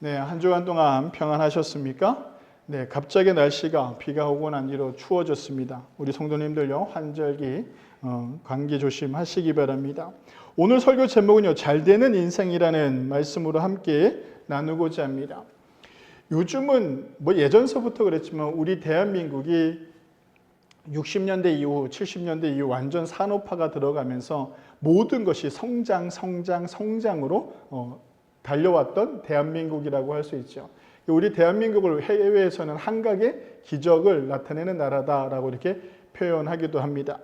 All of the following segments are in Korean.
네, 한 주간 동안 평안하셨습니까? 네, 갑자기 날씨가 비가 오고 난 뒤로 추워졌습니다. 우리 성도님들요, 환절기 어, 감기 조심하시기 바랍니다. 오늘 설교 제목은요, 잘 되는 인생이라는 말씀으로 함께 나누고자 합니다. 요즘은 뭐 예전서부터 그랬지만 우리 대한민국이 60년대 이후, 70년대 이후 완전 산업화가 들어가면서 모든 것이 성장, 성장, 성장으로 어, 달려왔던 대한민국이라고 할 수 있죠. 우리 대한민국을 해외에서는 한각의 기적을 나타내는 나라다라고 이렇게 표현하기도 합니다.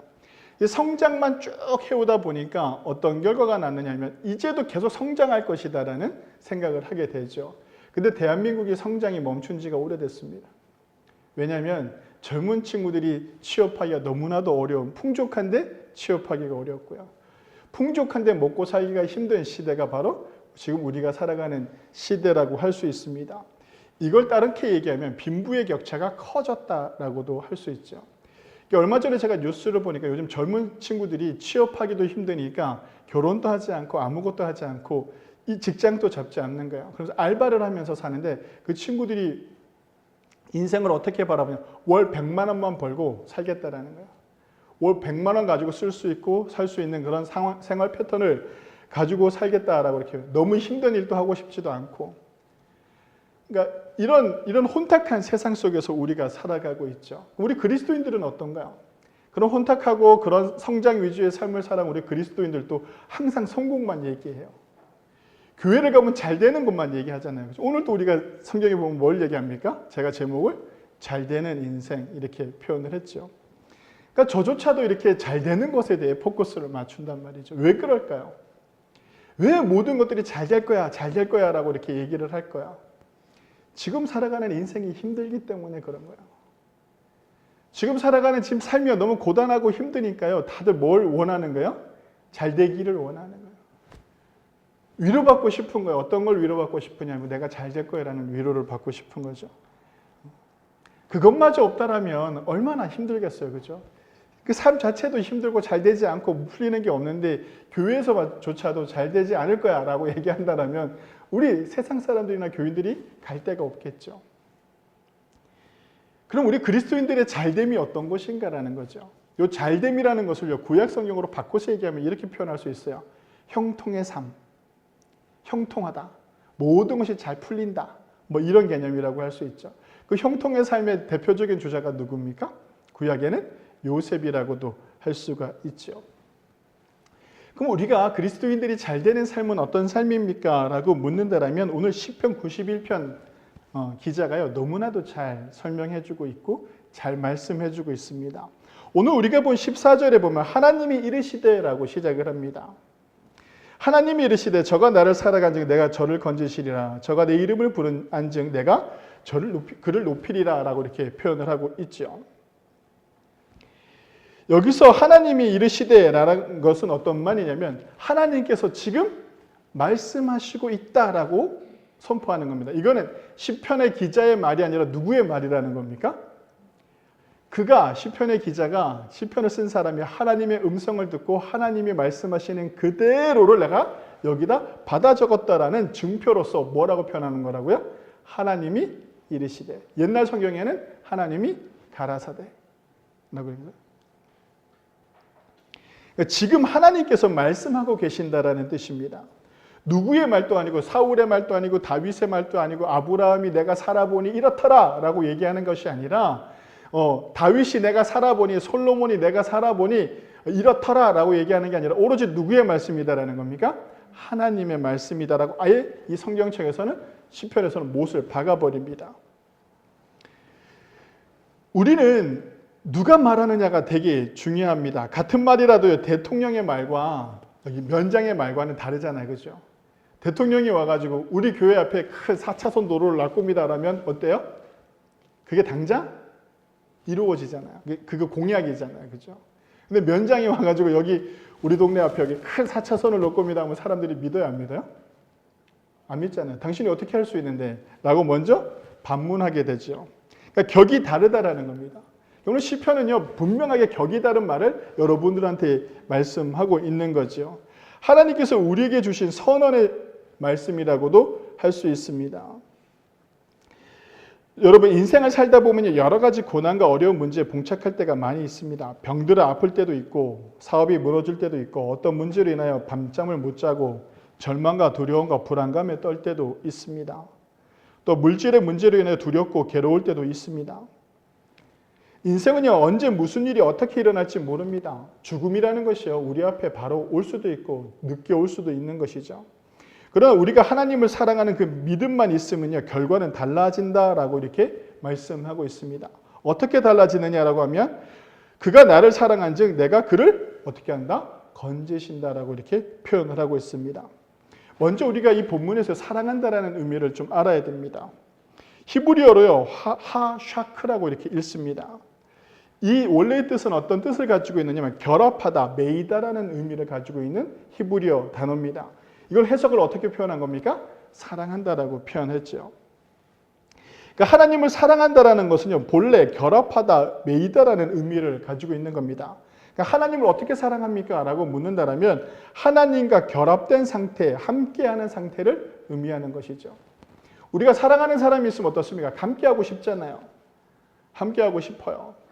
이 성장만 쭉 해오다 보니까 어떤 결과가 났느냐면 이제도 계속 성장할 것이다라는 생각을 하게 되죠. 근데 대한민국이 성장이 멈춘 지가 오래됐습니다. 왜냐하면 젊은 친구들이 취업하기가 너무나도 어려운 풍족한데 취업하기가 어렵고요. 풍족한데 먹고 살기가 힘든 시대가 바로 지금 우리가 살아가는 시대라고 할 수 있습니다. 이걸 다르게 얘기하면 빈부의 격차가 커졌다라고도 할 수 있죠. 얼마 전에 제가 뉴스를 보니까 요즘 젊은 친구들이 취업하기도 힘드니까 결혼도 하지 않고 아무것도 하지 않고 이 직장도 잡지 않는 거예요. 그래서 알바를 하면서 사는데 그 친구들이 인생을 어떻게 바라보냐. 월 100만 원만 벌고 살겠다라는 거예요. 월 100만 원 가지고 쓸 수 있고 살 수 있는 그런 상황, 생활 패턴을 가지고 살겠다라고 이렇게 너무 힘든 일도 하고 싶지도 않고 그러니까 이런 이런 혼탁한 세상 속에서 우리가 살아가고 있죠. 우리 그리스도인들은 어떤가요? 그런 혼탁하고 그런 성장 위주의 삶을 살아온 우리 그리스도인들도 항상 성공만 얘기해요. 교회를 가면 잘 되는 것만 얘기하잖아요. 오늘도 우리가 성경에 보면 뭘 얘기합니까? 제가 제목을 잘 되는 인생 이렇게 표현을 했죠. 그러니까 저조차도 이렇게 잘 되는 것에 대해 포커스를 맞춘단 말이죠. 왜 그럴까요? 왜 모든 것들이 잘 될 거야, 잘 될 거야 라고 이렇게 얘기를 할 거야? 지금 살아가는 인생이 힘들기 때문에 그런 거예요. 지금 살아가는 지금 삶이 너무 고단하고 힘드니까요. 다들 뭘 원하는 거예요? 잘 되기를 원하는 거예요. 위로받고 싶은 거예요. 어떤 걸 위로받고 싶으냐면 내가 잘 될 거야라는 위로를 받고 싶은 거죠. 그것마저 없다라면 얼마나 힘들겠어요. 그죠? 그 삶 자체도 힘들고 잘 되지 않고 풀리는 게 없는데 교회에서조차도 잘 되지 않을 거야 라고 얘기한다면 우리 세상 사람들이나 교인들이 갈 데가 없겠죠. 그럼 우리 그리스도인들의 잘됨이 어떤 것인가라는 거죠. 이 잘됨이라는 것을 구약 성경으로 바꿔서 얘기하면 이렇게 표현할 수 있어요. 형통의 삶, 형통하다, 모든 것이 잘 풀린다, 뭐 이런 개념이라고 할 수 있죠. 그 형통의 삶의 대표적인 주자가 누굽니까? 구약에는 요셉이라고도 할 수가 있죠. 그럼 우리가 그리스도인들이 잘 되는 삶은 어떤 삶입니까? 라고 묻는다면 오늘 10편 91편 어, 기자가요 너무나도 잘 설명해 주고 있고 잘 말씀해 주고 있습니다. 오늘 우리가 본 14절에 보면 하나님이 이르시되라고 시작을 합니다. 하나님이 이르시되 저가 나를 살아간즉 내가 저를 건지시리라 저가 내 이름을 부른 안즉 내가 저를 높이, 그를 높이리라라고 이렇게 표현을 하고 있죠. 여기서 하나님이 이르시되라는 것은 어떤 말이냐면 하나님께서 지금 말씀하시고 있다라고 선포하는 겁니다. 이거는 시편의 기자의 말이 아니라 누구의 말이라는 겁니까? 그가 시편의 기자가 시편을 쓴 사람이 하나님의 음성을 듣고 하나님이 말씀하시는 그대로를 내가 여기다 받아 적었다라는 증표로서 뭐라고 표현하는 거라고요? 하나님이 이르시되. 옛날 성경에는 하나님이 가라사대. 라고 합니다. 그러니까 지금 하나님께서 말씀하고 계신다라는 뜻입니다. 누구의 말도 아니고 사울의 말도 아니고 다윗의 말도 아니고 아브라함이 내가 살아보니 이렇더라라고 얘기하는 것이 아니라 어, 다윗이 내가 살아보니 솔로몬이 내가 살아보니 이렇더라라고 얘기하는 게 아니라 오로지 누구의 말씀이다라는 겁니까? 하나님의 말씀이다라고 아예 이 성경책에서는 시편에서는 못을 박아버립니다. 우리는 누가 말하느냐가 되게 중요합니다. 같은 말이라도 대통령의 말과 면장의 말과는 다르잖아요. 그죠? 대통령이 와가지고 우리 교회 앞에 큰 4차선 도로를 놔 꿉니다라면 어때요? 그게 당장 이루어지잖아요. 그거 공약이잖아요. 그죠? 근데 면장이 와가지고 여기 우리 동네 앞에 여기 큰 4차선을 놓을 겁니다 하면 사람들이 믿어요? 안 믿어요? 안 믿잖아요. 당신이 어떻게 할 수 있는데? 라고 먼저 반문하게 되죠. 그러니까 격이 다르다라는 겁니다. 오늘 시편은요 분명하게 격이 다른 말을 여러분들한테 말씀하고 있는 거죠. 하나님께서 우리에게 주신 선언의 말씀이라고도 할 수 있습니다. 여러분 인생을 살다 보면 여러 가지 고난과 어려운 문제에 봉착할 때가 많이 있습니다. 병들어 아플 때도 있고 사업이 무너질 때도 있고 어떤 문제로 인하여 밤잠을 못 자고 절망과 두려움과 불안감에 떨 때도 있습니다. 또 물질의 문제로 인해 두렵고 괴로울 때도 있습니다. 인생은요 언제 무슨 일이 어떻게 일어날지 모릅니다. 죽음이라는 것이요 우리 앞에 바로 올 수도 있고 늦게 올 수도 있는 것이죠. 그러나 우리가 하나님을 사랑하는 그 믿음만 있으면요 결과는 달라진다라고 이렇게 말씀하고 있습니다. 어떻게 달라지느냐라고 하면 그가 나를 사랑한 즉 내가 그를 어떻게 한다? 건지신다라고 이렇게 표현을 하고 있습니다. 먼저 우리가 이 본문에서 사랑한다라는 의미를 좀 알아야 됩니다. 히브리어로요 하, 하샤크라고 이렇게 읽습니다. 이 원래의 뜻은 어떤 뜻을 가지고 있느냐면 결합하다, 매이다라는 의미를 가지고 있는 히브리어 단어입니다. 이걸 해석을 어떻게 표현한 겁니까? 사랑한다라고 표현했죠. 그러니까 하나님을 사랑한다라는 것은요 본래 결합하다, 매이다라는 의미를 가지고 있는 겁니다. 그러니까 하나님을 어떻게 사랑합니까? 라고 묻는다면 하나님과 결합된 상태, 함께하는 상태를 의미하는 것이죠. 우리가 사랑하는 사람이 있으면 어떻습니까? 함께하고 싶잖아요. 함께하고 싶어요.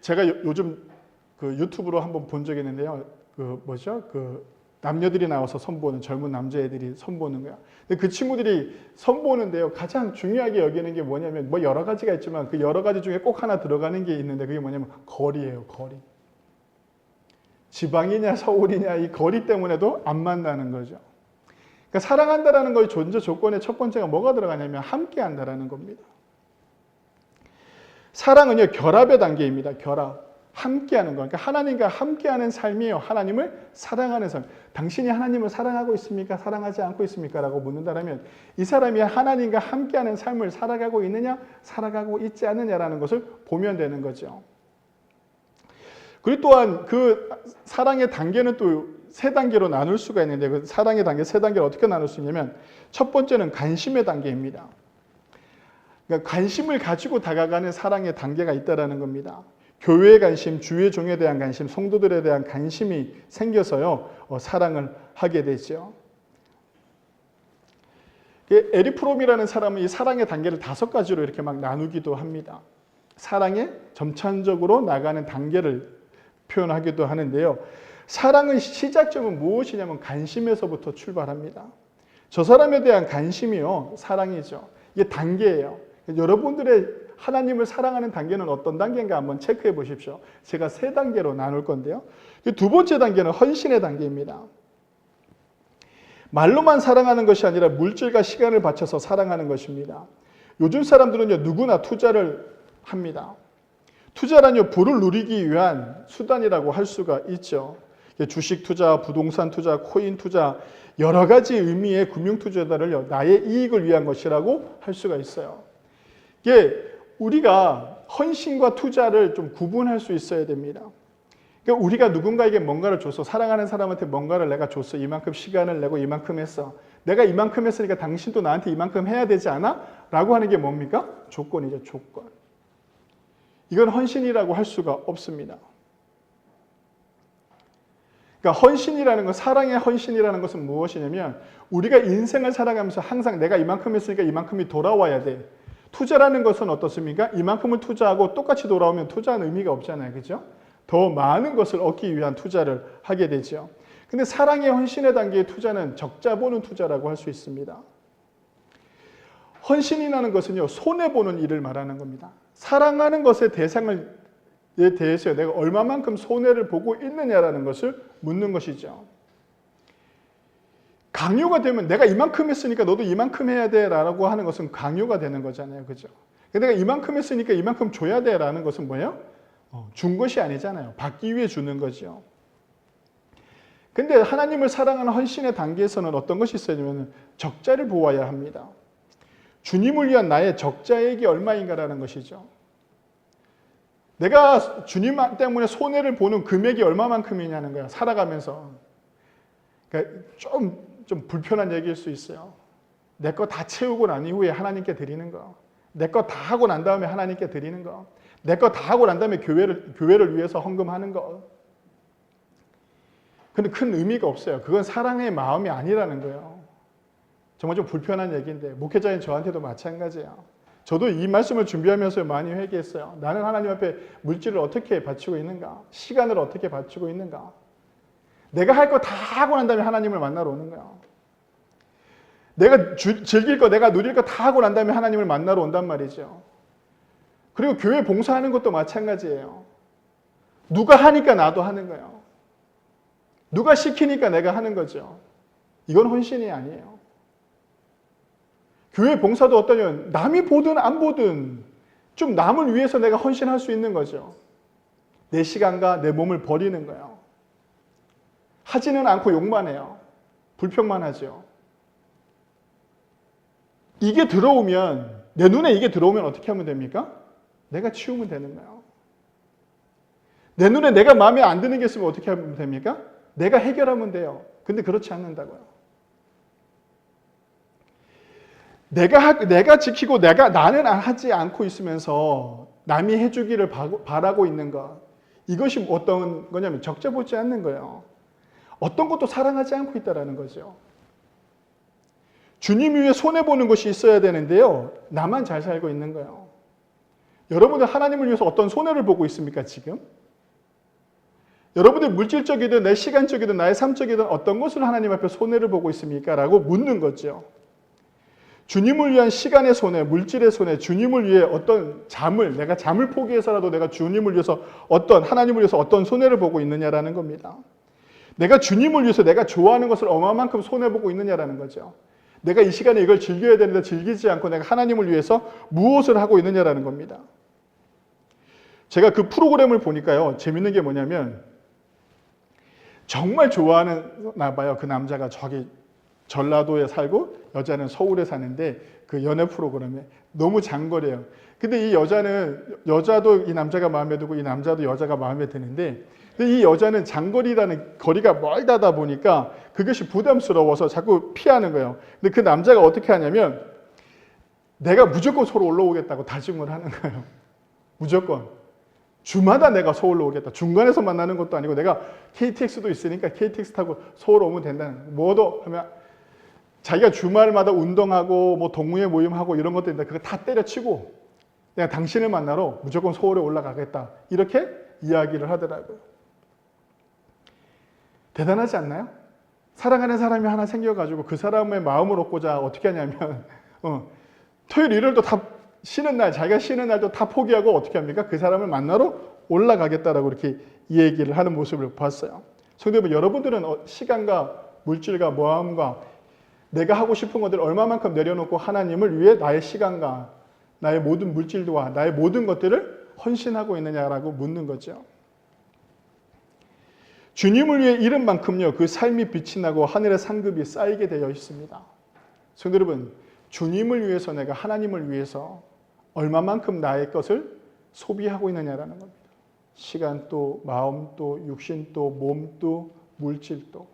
제가 요즘 그 유튜브로 한번 본 적이 있는데요. 그 뭐죠? 그 남녀들이 나와서 선보는 젊은 남자애들이 선보는 거야. 근데 그 친구들이 선보는데요. 가장 중요하게 여기는 게 뭐냐면 뭐 여러 가지가 있지만 그 여러 가지 중에 꼭 하나 들어가는 게 있는데 그게 뭐냐면 거리예요. 거리. 지방이냐 서울이냐 이 거리 때문에도 안 만나는 거죠. 그러니까 사랑한다라는 거의 존재 조건의 첫 번째가 뭐가 들어가냐면 함께 한다라는 겁니다. 사랑은요 결합의 단계입니다. 결합. 함께하는 거. 그러니까 하나님과 함께하는 삶이에요. 하나님을 사랑하는 삶. 당신이 하나님을 사랑하고 있습니까? 사랑하지 않고 있습니까? 라고 묻는다면 이 사람이 하나님과 함께하는 삶을 살아가고 있느냐? 살아가고 있지 않느냐라는 것을 보면 되는 거죠. 그리고 또한 그 사랑의 단계는 또 세 단계로 나눌 수가 있는데 그 사랑의 단계 세 단계를 어떻게 나눌 수 있냐면 첫 번째는 관심의 단계입니다. 그러니까 관심을 가지고 다가가는 사랑의 단계가 있다라는 겁니다. 교회의 관심, 주의 종에 대한 관심, 성도들에 대한 관심이 생겨서요 어, 사랑을 하게 되죠. 에리 프롬이라는 사람은 이 사랑의 단계를 다섯 가지로 이렇게 막 나누기도 합니다. 사랑의 점차적으로 나가는 단계를 표현하기도 하는데요. 사랑의 시작점은 무엇이냐면 관심에서부터 출발합니다. 저 사람에 대한 관심이요 사랑이죠. 이게 단계예요. 여러분들의 하나님을 사랑하는 단계는 어떤 단계인가 한번 체크해 보십시오. 제가 세 단계로 나눌 건데요. 두 번째 단계는 헌신의 단계입니다. 말로만 사랑하는 것이 아니라 물질과 시간을 바쳐서 사랑하는 것입니다. 요즘 사람들은요, 누구나 투자를 합니다. 투자란요, 부를 누리기 위한 수단이라고 할 수가 있죠. 주식 투자, 부동산 투자, 코인 투자, 여러 가지 의미의 금융 투자들을 나의 이익을 위한 것이라고 할 수가 있어요. 이게 우리가 헌신과 투자를 좀 구분할 수 있어야 됩니다. 그러니까 우리가 누군가에게 뭔가를 줘서 사랑하는 사람한테 뭔가를 내가 줬어. 이만큼 시간을 내고 이만큼 했어. 내가 이만큼 했으니까 당신도 나한테 이만큼 해야 되지 않아? 라고 하는 게 뭡니까? 조건이죠, 조건. 이건 헌신이라고 할 수가 없습니다. 그러니까 헌신이라는 것, 사랑의 헌신이라는 것은 무엇이냐면 우리가 인생을 살아가면서 항상 내가 이만큼 했으니까 이만큼이 돌아와야 돼. 투자라는 것은 어떻습니까? 이만큼을 투자하고 똑같이 돌아오면 투자는 의미가 없잖아요. 그죠? 더 많은 것을 얻기 위한 투자를 하게 되죠. 근데 사랑의 헌신의 단계의 투자는 적자 보는 투자라고 할 수 있습니다. 헌신이라는 것은요, 손해보는 일을 말하는 겁니다. 사랑하는 것의 대상을 에 대해서 내가 얼마만큼 손해를 보고 있느냐라는 것을 묻는 것이죠. 강요가 되면 내가 이만큼 했으니까 너도 이만큼 해야 돼라고 하는 것은 강요가 되는 거잖아요. 그죠? 내가 이만큼 했으니까 이만큼 줘야 돼라는 것은 뭐예요? 어, 준 것이 아니잖아요. 받기 위해 주는 거죠. 근데 하나님을 사랑하는 헌신의 단계에서는 어떤 것이 있어야냐면 적자를 보아야 합니다. 주님을 위한 나의 적자액이 얼마인가라는 것이죠. 내가 주님 때문에 손해를 보는 금액이 얼마만큼이냐는 거야. 살아가면서. 그러니까 좀, 좀 불편한 얘기일 수 있어요. 내 거 다 채우고 난 이후에 하나님께 드리는 거. 내 거 다 하고 난 다음에 하나님께 드리는 거. 내 거 다 하고 난 다음에 교회를, 교회를 위해서 헌금하는 거. 근데 큰 의미가 없어요. 그건 사랑의 마음이 아니라는 거예요. 정말 좀 불편한 얘기인데 목회자인 저한테도 마찬가지예요. 저도 이 말씀을 준비하면서 많이 회개했어요. 나는 하나님 앞에 물질을 어떻게 바치고 있는가? 시간을 어떻게 바치고 있는가? 내가 할 거 다 하고 난 다음에 하나님을 만나러 오는 거예요. 내가 주- 즐길 거, 내가 누릴 거 다 하고 난 다음에 하나님을 만나러 온단 말이죠. 그리고 교회 봉사하는 것도 마찬가지예요. 누가 하니까 나도 하는 거예요. 누가 시키니까 내가 하는 거죠. 이건 헌신이 아니에요. 교회 봉사도 어떠냐면 남이 보든 안 보든 좀 남을 위해서 내가 헌신할 수 있는 거죠. 내 시간과 내 몸을 버리는 거예요. 하지는 않고 욕만 해요. 불평만 하죠. 이게 들어오면 내 눈에 이게 들어오면 어떻게 하면 됩니까? 내가 치우면 되는 거예요. 내 눈에 내가 마음에 안 드는 게 있으면 어떻게 하면 됩니까? 내가 해결하면 돼요. 근데 그렇지 않는다고요. 내가 하- 내가 지키고 내가 나는 하지 않고 있으면서 남이 해주기를 바- 바라고 있는 것 이것이 어떤 거냐면 적재보지 않는 거예요. 어떤 것도 사랑하지 않고 있다라는 거죠. 주님 위에 손해 보는 것이 있어야 되는데요. 나만 잘 살고 있는 거예요. 여러분들 하나님을 위해서 어떤 손해를 보고 있습니까 지금? 여러분들 물질적이든 내 시간적이든 나의 삶적이든 어떤 것을 하나님 앞에 손해를 보고 있습니까? 라고 묻는 거죠. 주님을 위한 시간의 손해, 물질의 손해, 주님을 위해 어떤 잠을, 내가 잠을 포기해서라도 내가 주님을 위해서 어떤, 하나님을 위해서 어떤 손해를 보고 있느냐라는 겁니다. 내가 주님을 위해서 내가 좋아하는 것을 얼마만큼 손해보고 있느냐라는 거죠. 내가 이 시간에 이걸 즐겨야 되는데 즐기지 않고 내가 하나님을 위해서 무엇을 하고 있느냐라는 겁니다. 제가 그 프로그램을 보니까요, 재밌는 게 뭐냐면, 정말 좋아하는 나 봐요. 그 남자가 저기 전라도에 살고 여자는 서울에 사는데 그 연애 프로그램에 너무 장거리예요. 근데 이 여자는 여자도 이 남자가 마음에 들고 이 남자도 여자가 마음에 드는데 근데 이 여자는 장거리라는 거리가 멀다다 보니까 그것이 부담스러워서 자꾸 피하는 거예요. 근데 그 남자가 어떻게 하냐면 내가 무조건 서울 올라오겠다고 다짐을 하는 거예요. 무조건. 주마다 내가 서울로 오겠다. 중간에서 만나는 것도 아니고 내가 KTX도 있으니까 KTX 타고 서울 오면 된다는 뭐도 하면 자기가 주말마다 운동하고 뭐 동호회 모임하고 이런 것도 있는데 그거 다 때려치고 내가 당신을 만나러 무조건 서울에 올라가겠다. 이렇게 이야기를 하더라고요. 대단하지 않나요? 사랑하는 사람이 하나 생겨가지고 그 사람의 마음을 얻고자 어떻게 하냐면 어, 토요일 일요일도 다 쉬는 날 자기가 쉬는 날도 다 포기하고 어떻게 합니까? 그 사람을 만나러 올라가겠다라고 이렇게 이 얘기를 하는 모습을 봤어요. 성도 여러분 여러분들은 어, 시간과 물질과 마음과 내가 하고 싶은 것들 얼마만큼 내려놓고 하나님을 위해 나의 시간과 나의 모든 물질과 나의 모든 것들을 헌신하고 있느냐라고 묻는 거죠. 주님을 위해 이른 만큼요 그 삶이 빛이 나고 하늘의 상급이 쌓이게 되어 있습니다. 성도 여러분 주님을 위해서 내가 하나님을 위해서 얼마만큼 나의 것을 소비하고 있느냐라는 겁니다. 시간도 마음도 육신도 몸도 물질도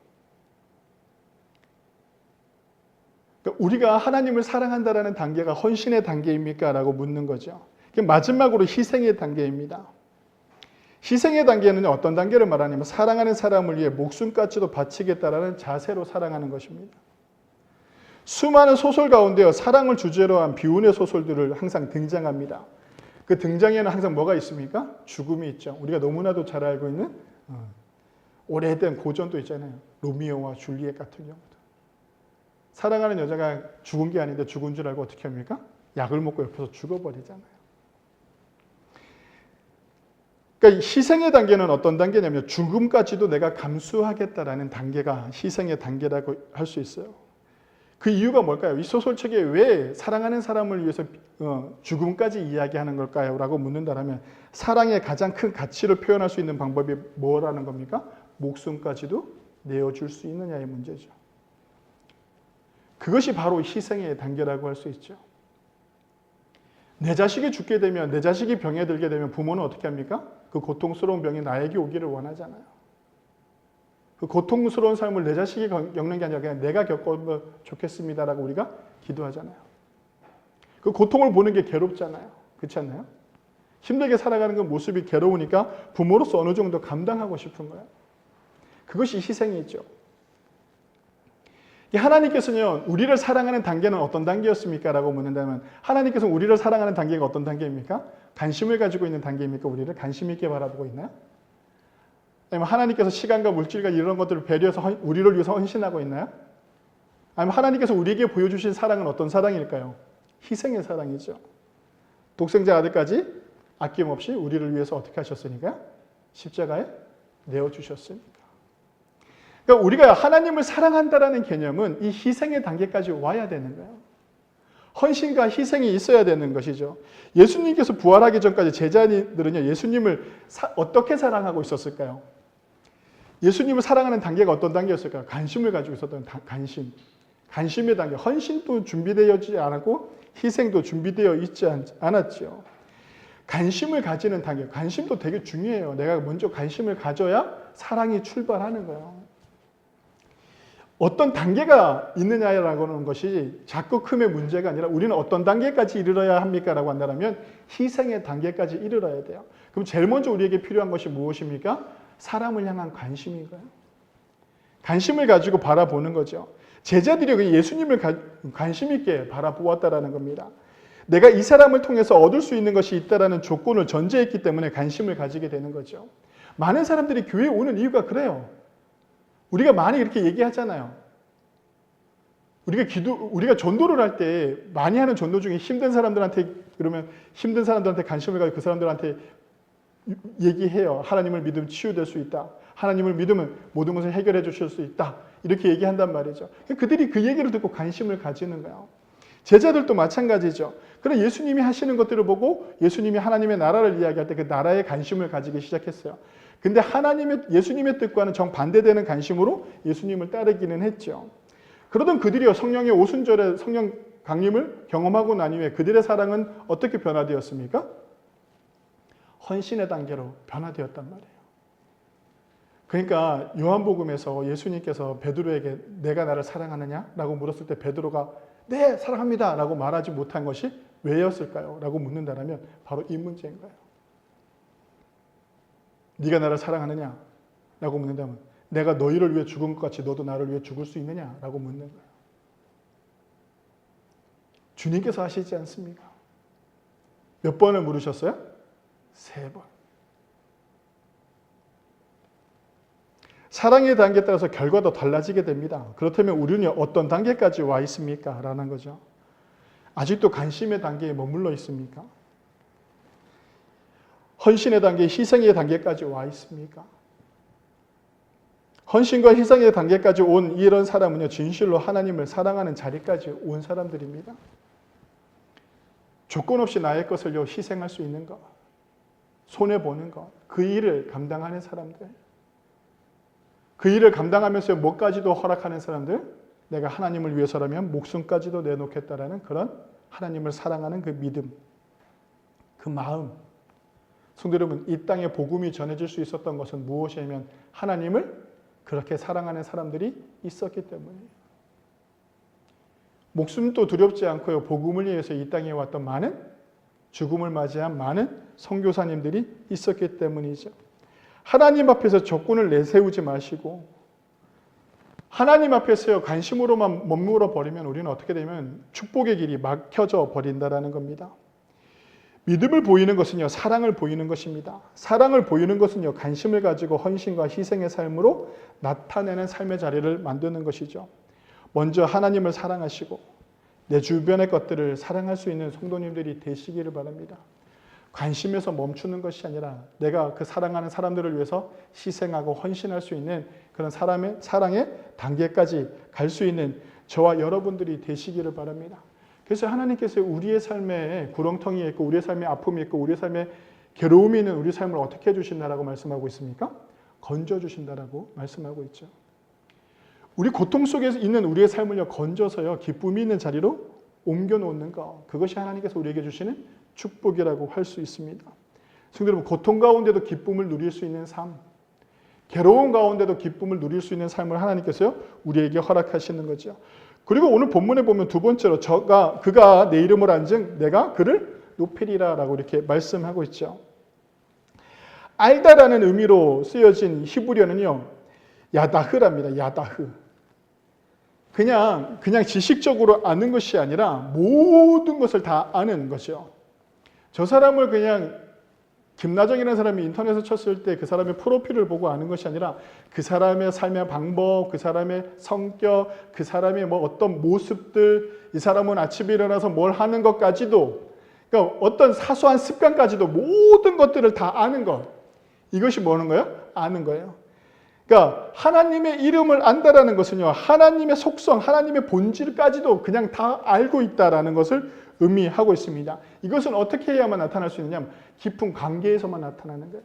그러니까 우리가 하나님을 사랑한다라는 단계가 헌신의 단계입니까?라고 묻는 거죠. 마지막으로 희생의 단계입니다. 희생의 단계는 어떤 단계를 말하냐면 사랑하는 사람을 위해 목숨까지도 바치겠다라는 자세로 사랑하는 것입니다. 수많은 소설 가운데요 사랑을 주제로 한 비운의 소설들을 항상 등장합니다. 그 등장에는 항상 뭐가 있습니까? 죽음이 있죠. 우리가 너무나도 잘 알고 있는 어, 오래된 고전도 있잖아요. 로미오와 줄리엣 같은 경우도. 사랑하는 여자가 죽은 게 아닌데 죽은 줄 알고 어떻게 합니까? 약을 먹고 옆에서 죽어버리잖아요. 그러니까 희생의 단계는 어떤 단계냐면 죽음까지도 내가 감수하겠다라는 단계가 희생의 단계라고 할 수 있어요. 그 이유가 뭘까요? 이 소설책에 왜 사랑하는 사람을 위해서 어, 죽음까지 이야기하는 걸까요? 라고 묻는다면 사랑의 가장 큰 가치를 표현할 수 있는 방법이 뭐라는 겁니까? 목숨까지도 내어줄 수 있느냐의 문제죠. 그것이 바로 희생의 단계라고 할 수 있죠. 내 자식이 죽게 되면, 내 자식이 병에 들게 되면 부모는 어떻게 합니까? 그 고통스러운 병이 나에게 오기를 원하잖아요. 그 고통스러운 삶을 내 자식이 겪는 게 아니라 그냥 내가 겪으면 좋겠습니다라고 우리가 기도하잖아요. 그 고통을 보는 게 괴롭잖아요. 그렇지 않나요? 힘들게 살아가는 그 모습이 괴로우니까 부모로서 어느 정도 감당하고 싶은 거예요. 그것이 희생이죠. 하나님께서는요, 우리를 사랑하는 단계는 어떤 단계였습니까? 라고 묻는다면, 하나님께서 우리를 사랑하는 단계가 어떤 단계입니까? 관심을 가지고 있는 단계입니까? 우리를 관심 있게 바라보고 있나요? 아니면 하나님께서 시간과 물질과 이런 것들을 배려해서 헌- 우리를 위해서 헌신하고 있나요? 아니면 하나님께서 우리에게 보여주신 사랑은 어떤 사랑일까요? 희생의 사랑이죠. 독생자 아들까지 아낌없이 우리를 위해서 어떻게 하셨으니까? 십자가에 내어주셨으니까. 그러니까 우리가 하나님을 사랑한다라는 개념은 이 희생의 단계까지 와야 되는 거예요. 헌신과 희생이 있어야 되는 것이죠. 예수님께서 부활하기 전까지 제자들은요, 예수님을 사- 어떻게 사랑하고 있었을까요? 예수님을 사랑하는 단계가 어떤 단계였을까요? 관심을 가지고 있었던 다- 관심. 관심의 단계. 헌신도 준비되어지지 않았고 희생도 준비되어 있지 않- 않았죠. 관심을 가지는 단계. 관심도 되게 중요해요. 내가 먼저 관심을 가져야 사랑이 출발하는 거예요. 어떤 단계가 있느냐라고 하는 것이 자꾸 크의 문제가 아니라 우리는 어떤 단계까지 이르러야 합니까? 라고 한다면 희생의 단계까지 이르러야 돼요. 그럼 제일 먼저 우리에게 필요한 것이 무엇입니까? 사람을 향한 관심인 거예요. 관심을 가지고 바라보는 거죠. 제자들이 그 예수님을 가- 관심 있게 바라보았다라는 겁니다. 내가 이 사람을 통해서 얻을 수 있는 것이 있다라는 조건을 전제했기 때문에 관심을 가지게 되는 거죠. 많은 사람들이 교회에 오는 이유가 그래요. 우리가 많이 이렇게 얘기하잖아요. 우리가 기도, 우리가 전도를 할 때 많이 하는 전도 중에 힘든 사람들한테 그러면 힘든 사람들한테 관심을 가지고 그 사람들한테 얘기해요. 하나님을 믿으면 치유될 수 있다. 하나님을 믿으면 모든 것을 해결해 주실 수 있다. 이렇게 얘기한단 말이죠. 그들이 그 얘기를 듣고 관심을 가지는 거예요. 제자들도 마찬가지죠. 그럼 예수님이 하시는 것들을 보고 예수님이 하나님의 나라를 이야기할 때 그 나라에 관심을 가지기 시작했어요. 근데 하나님의 예수님의 뜻과는 정반대되는 관심으로 예수님을 따르기는 했죠. 그러던 그들이요 성령의 오순절에 성령 강림을 경험하고 난 이후에 그들의 사랑은 어떻게 변화되었습니까? 헌신의 단계로 변화되었단 말이에요. 그러니까 요한복음에서 예수님께서 베드로에게 내가 나를 사랑하느냐라고 물었을 때 베드로가 네 사랑합니다라고 말하지 못한 것이 왜였을까요? 라고 묻는다면 바로 이 문제인 거예요. 네가 나를 사랑하느냐? 라고 묻는다면 내가 너희를 위해 죽은 것 같이 너도 나를 위해 죽을 수 있느냐? 라고 묻는 거예요. 주님께서 하시지 않습니까? 몇 번을 물으셨어요? 세 번. 사랑의 단계에 따라서 결과도 달라지게 됩니다. 그렇다면 우리는 어떤 단계까지 와 있습니까? 라는 거죠. 아직도 관심의 단계에 머물러 있습니까? 헌신의 단계, 희생의 단계까지 와 있습니까? 헌신과 희생의 단계까지 온 이런 사람은요, 진실로 하나님을 사랑하는 자리까지 온 사람들입니다. 조건 없이 나의 것을 요, 희생할 수 있는 것, 손해보는 것, 그 일을 감당하는 사람들, 그 일을 감당하면서 뭐까지도 허락하는 사람들, 내가 하나님을 위해서라면 목숨까지도 내놓겠다라는 그런 하나님을 사랑하는 그 믿음, 그 마음. 성도 여러분, 이 땅에 복음이 전해질 수 있었던 것은 무엇이냐면 하나님을 그렇게 사랑하는 사람들이 있었기 때문이에요. 목숨도 두렵지 않고요. 복음을 위해서 이 땅에 왔던 많은 죽음을 맞이한 많은 선교사님들이 있었기 때문이죠. 하나님 앞에서 조건을 내세우지 마시고 하나님 앞에서 관심으로만 머물러 버리면 우리는 어떻게 되면 축복의 길이 막혀져 버린다라는 겁니다. 믿음을 보이는 것은요, 사랑을 보이는 것입니다. 사랑을 보이는 것은요, 관심을 가지고 헌신과 희생의 삶으로 나타내는 삶의 자리를 만드는 것이죠. 먼저 하나님을 사랑하시고 내 주변의 것들을 사랑할 수 있는 성도님들이 되시기를 바랍니다. 관심에서 멈추는 것이 아니라 내가 그 사랑하는 사람들을 위해서 희생하고 헌신할 수 있는 그런 사람의 사랑의 단계까지 갈 수 있는 저와 여러분들이 되시기를 바랍니다. 그래서 하나님께서 우리의 삶에 구렁텅이 있고 우리의 삶에 아픔이 있고 우리의 삶에 괴로움이 있는 우리 삶을 어떻게 해주신다라고 말씀하고 있습니까? 건져주신다라고 말씀하고 있죠. 우리 고통 속에 있는 우리의 삶을요 건져서요 기쁨이 있는 자리로 옮겨 놓는 것 그것이 하나님께서 우리에게 주시는 축복이라고 할 수 있습니다. 성도 여러분 고통 가운데도 기쁨을 누릴 수 있는 삶, 괴로운 가운데도 기쁨을 누릴 수 있는 삶을 하나님께서요 우리에게 허락하시는 거죠. 그리고 오늘 본문에 보면 두 번째로 저가 그가 내 이름을 안증 내가 그를 높이리라라고 이렇게 말씀하고 있죠. 알다라는 의미로 쓰여진 히브리어는요 야다흐랍니다. 야다흐. 그냥 그냥 지식적으로 아는 것이 아니라 모든 것을 다 아는 거죠. 저 사람을 그냥 김나정이라는 사람이 인터넷에 쳤을 때 그 사람의 프로필을 보고 아는 것이 아니라 그 사람의 삶의 방법, 그 사람의 성격, 그 사람의 뭐 어떤 모습들, 이 사람은 아침에 일어나서 뭘 하는 것까지도 그러니까 어떤 사소한 습관까지도 모든 것들을 다 아는 것. 이것이 뭐는 거예요? 아는 거예요. 그러니까 하나님의 이름을 안다라는 것은요. 하나님의 속성, 하나님의 본질까지도 그냥 다 알고 있다라는 것을 의미하고 있습니다. 이것은 어떻게 해야만 나타날 수 있느냐? 깊은 관계에서만 나타나는 거예요.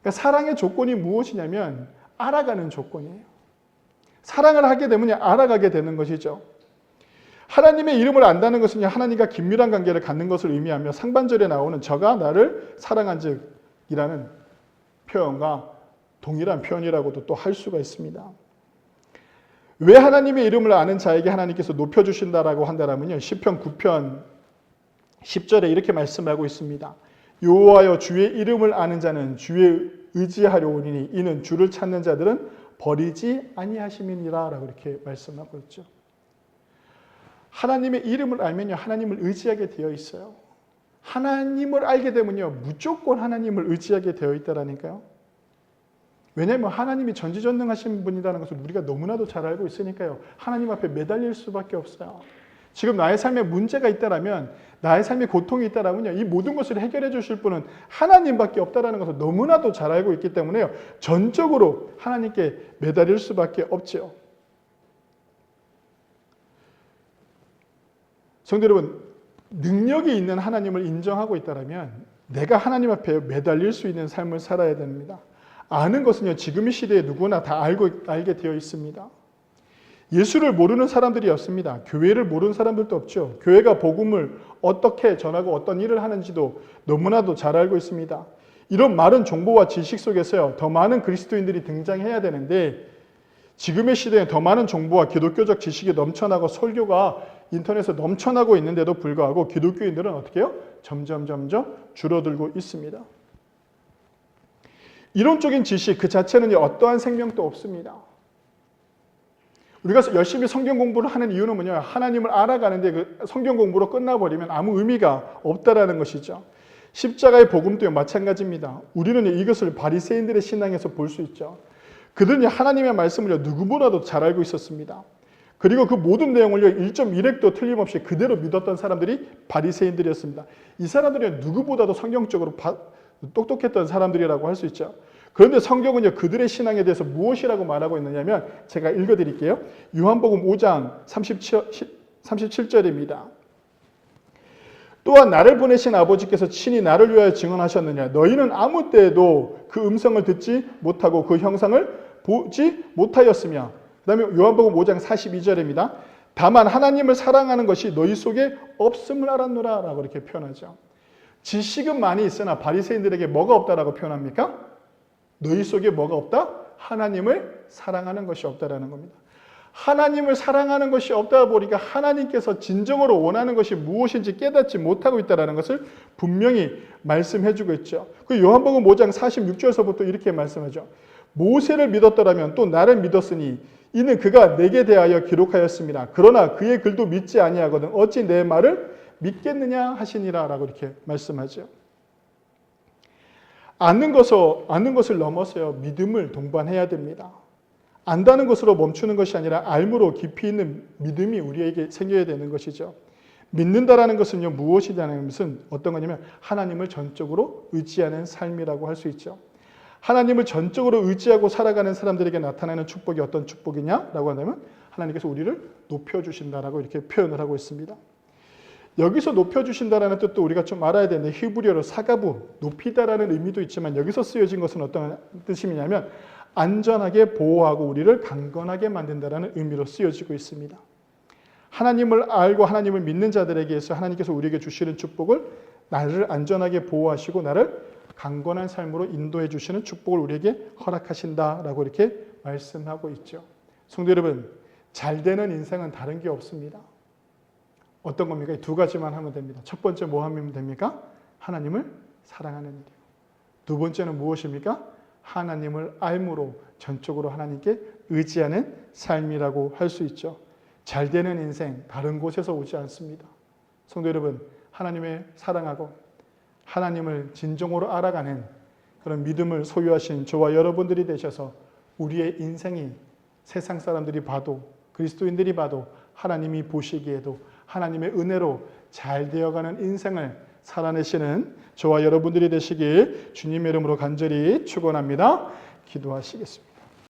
그러니까 사랑의 조건이 무엇이냐면 알아가는 조건이에요. 사랑을 하게 되면 알아가게 되는 것이죠. 하나님의 이름을 안다는 것은 하나님과 긴밀한 관계를 갖는 것을 의미하며 상반절에 나오는 저가 나를 사랑한 즉이라는 표현과 동일한 표현이라고도 또 할 수가 있습니다. 왜 하나님의 이름을 아는 자에게 하나님께서 높여주신다라고 한다면요. 10편 9편 10절에 이렇게 말씀하고 있습니다. 여호와여 주의 이름을 아는 자는 주의 의지하려 오니 이는 주를 찾는 자들은 버리지 아니하심이니라라고 이렇게 말씀하고 있죠. 하나님의 이름을 알면요. 하나님을 의지하게 되어 있어요. 하나님을 알게 되면요. 무조건 하나님을 의지하게 되어 있다라니까요. 왜냐하면 하나님이 전지전능하신 분이라는 것을 우리가 너무나도 잘 알고 있으니까요. 하나님 앞에 매달릴 수밖에 없어요. 지금 나의 삶에 문제가 있다라면 나의 삶에 고통이 있다라면요. 이 모든 것을 해결해 주실 분은 하나님밖에 없다라는 것을 너무나도 잘 알고 있기 때문에요. 전적으로 하나님께 매달릴 수밖에 없지요. 성도 여러분, 능력이 있는 하나님을 인정하고 있다라면 내가 하나님 앞에 매달릴 수 있는 삶을 살아야 됩니다. 아는 것은요, 지금 이 시대에 누구나 다 알고, 알게 되어 있습니다. 예수를 모르는 사람들이 없습니다. 교회를 모르는 사람들도 없죠. 교회가 복음을 어떻게 전하고 어떤 일을 하는지도 너무나도 잘 알고 있습니다. 이런 많은 정보와 지식 속에서요, 더 많은 그리스도인들이 등장해야 되는데, 지금의 시대에 더 많은 정보와 기독교적 지식이 넘쳐나고 설교가 인터넷에 넘쳐나고 있는데도 불구하고 기독교인들은 어떻게 해요? 점점 점점 줄어들고 있습니다. 이론적인 지식 그 자체는 어떠한 생명도 없습니다. 우리가 열심히 성경 공부를 하는 이유는 뭐냐? 하나님을 알아가는데 그 성경 공부로 끝나버리면 아무 의미가 없다라는 것이죠. 십자가의 복음도 마찬가지입니다. 우리는 이것을 바리새인들의 신앙에서 볼 수 있죠. 그들은 하나님의 말씀을 누구보다도 잘 알고 있었습니다. 그리고 그 모든 내용을 1.1핵도 틀림없이 그대로 믿었던 사람들이 바리새인들이었습니다. 이 사람들은 누구보다도 성경적으로 똑똑했던 사람들이라고 할 수 있죠. 그런데 성경은요, 그들의 신앙에 대해서 무엇이라고 말하고 있느냐면, 제가 읽어드릴게요. 요한복음 5장 37, 37절입니다. 또한 나를 보내신 아버지께서 친히 나를 위하여 증언하셨느냐. 너희는 아무 때에도 그 음성을 듣지 못하고 그 형상을 보지 못하였으며. 그 다음에 요한복음 5장 42절입니다. 다만 하나님을 사랑하는 것이 너희 속에 없음을 알았노라 라고 이렇게 표현하죠. 지식은 많이 있으나 바리새인들에게 뭐가 없다라고 표현합니까? 너희 속에 뭐가 없다? 하나님을 사랑하는 것이 없다라는 겁니다. 하나님을 사랑하는 것이 없다 보니까 하나님께서 진정으로 원하는 것이 무엇인지 깨닫지 못하고 있다는 것을 분명히 말씀해 주고 있죠. 그 요한복음 5장 46절에서부터 이렇게 말씀하죠. 모세를 믿었더라면 또 나를 믿었으니 이는 그가 내게 대하여 기록하였습니다. 그러나 그의 글도 믿지 아니하거든 어찌 내 말을 믿겠느냐 하시니라라고 이렇게 말씀하죠. 아는 것을 아는 것을 넘어서요 믿음을 동반해야 됩니다. 안다는 것으로 멈추는 것이 아니라 알므로 깊이 있는 믿음이 우리에게 생겨야 되는 것이죠. 믿는다라는 것은요 무엇이냐는 것은 어떤 거냐면 하나님을 전적으로 의지하는 삶이라고 할 수 있죠. 하나님을 전적으로 의지하고 살아가는 사람들에게 나타나는 축복이 어떤 축복이냐라고 한다면 하나님께서 우리를 높여주신다라고 이렇게 표현을 하고 있습니다. 여기서 높여주신다라는 뜻도 우리가 좀 알아야 되는데 히브리어로 사가부, 높이다라는 의미도 있지만 여기서 쓰여진 것은 어떤 뜻이냐면 안전하게 보호하고 우리를 강건하게 만든다라는 의미로 쓰여지고 있습니다. 하나님을 알고 하나님을 믿는 자들에게서 하나님께서 우리에게 주시는 축복을 나를 안전하게 보호하시고 나를 강건한 삶으로 인도해 주시는 축복을 우리에게 허락하신다라고 이렇게 말씀하고 있죠. 성도 여러분, 잘 되는 인생은 다른 게 없습니다. 어떤 겁니까? 두 가지만 하면 됩니다. 첫 번째 뭐 하면 됩니까? 하나님을 사랑하는 일이요. 두 번째는 무엇입니까? 하나님을 알므로 전적으로 하나님께 의지하는 삶이라고 할 수 있죠. 잘 되는 인생 다른 곳에서 오지 않습니다. 성도 여러분, 하나님을 사랑하고 하나님을 진정으로 알아가는 그런 믿음을 소유하신 저와 여러분들이 되셔서 우리의 인생이 세상 사람들이 봐도 그리스도인들이 봐도 하나님이 보시기에도 하나님의 은혜로 잘 되어가는 인생을 살아내시는 저와 여러분들이 되시길 주님의 이름으로 간절히 축원합니다. 기도하시겠습니다.